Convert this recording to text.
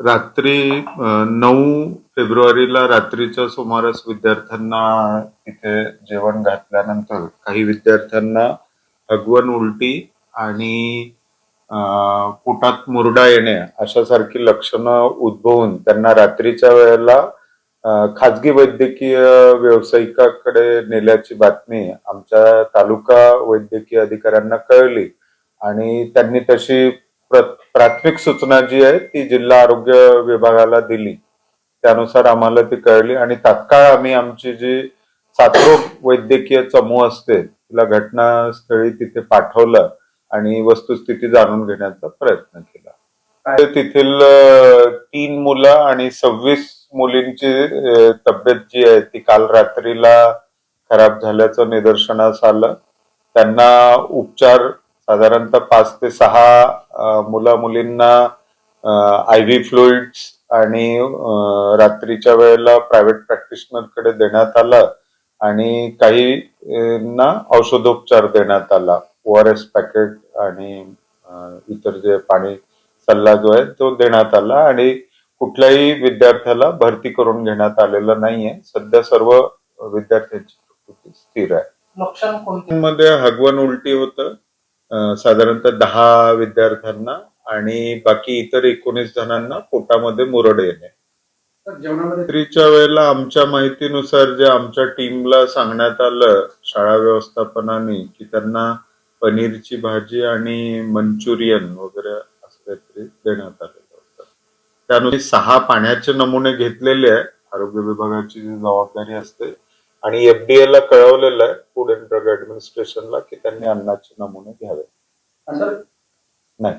रात्री नऊ फेब्रुवारीला रात्रीच्या सुमारास विद्यार्थ्यांना तिथे जेवण घातल्यानंतर काही विद्यार्थ्यांना अगवण उलटी आणि पोटात मुरडा येणे अशासारखी लक्षणं उद्भवून त्यांना रात्रीच्या वेळेला खाजगी वैद्यकीय व्यावसायिकाकडे नेल्याची बातमी आमच्या तालुका वैद्यकीय अधिकाऱ्यांना कळली. आणि त्यांनी तशी प्राथमिक सूचना जी आहे ती जिल्हा आरोग्य विभागाला दिली. त्यानुसार आम्हाला ती कळली आणि तात्काळ आम्ही आमची जी साथरोग वैद्यकीय चमू असते तिला घटनास्थळी तिथे पाठवलं. आणि वस्तुस्थिती जाणून घेण्याचा प्रयत्न केला. ते तेथील तीन मुलं आणि सव्वीस मुलींची तब्येत जी आहे ती काल रात्रीला खराब झाल्याचं निदर्शनास आलं. त्यांना उपचार साधारणतः पाच ते सहा मुला मुलींना आय व्ही फ्लुइड्स आणि रात्रीच्या वेळेला प्रायव्हेट प्रॅक्टिशनरकडे देण्यात आलं आणि काही ना औषधोपचार देण्यात आला. ओ आर एस पॅकेट आणि इतर जे पाणी सल्ला जो आहे तो देण्यात आला आणि कुठल्याही विद्यार्थ्याला भरती करून घेण्यात आलेलं नाहीये. सध्या सर्व विद्यार्थ्यांची प्रकृती स्थिर आहे. मध्ये हगवण उलटी होतं. साधारणतः दहा विद्यार्थ्यांना आणि बाकी इतर एकोणीस जणांना पोटामध्ये मुरड येणे. रात्रीच्या वेळेला आमच्या माहितीनुसार जे आमच्या टीमला सांगण्यात आलं शाळा व्यवस्थापनाने की त्यांना पनीरची भाजी आणि मंचुरियन वगैरे असं काहीतरी देण्यात आलेलं होतं. त्यानुसार सहा पाण्याचे नमुने घेतलेले आहे. आरोग्य विभागाची जी जबाबदारी असते आणि एफडीए ला कळवलेलं आहे फूड अँड ड्रग ऍडमिनिस्ट्रेशनला की त्यांनी अन्नाचे नमुने घ्यावे. नाही.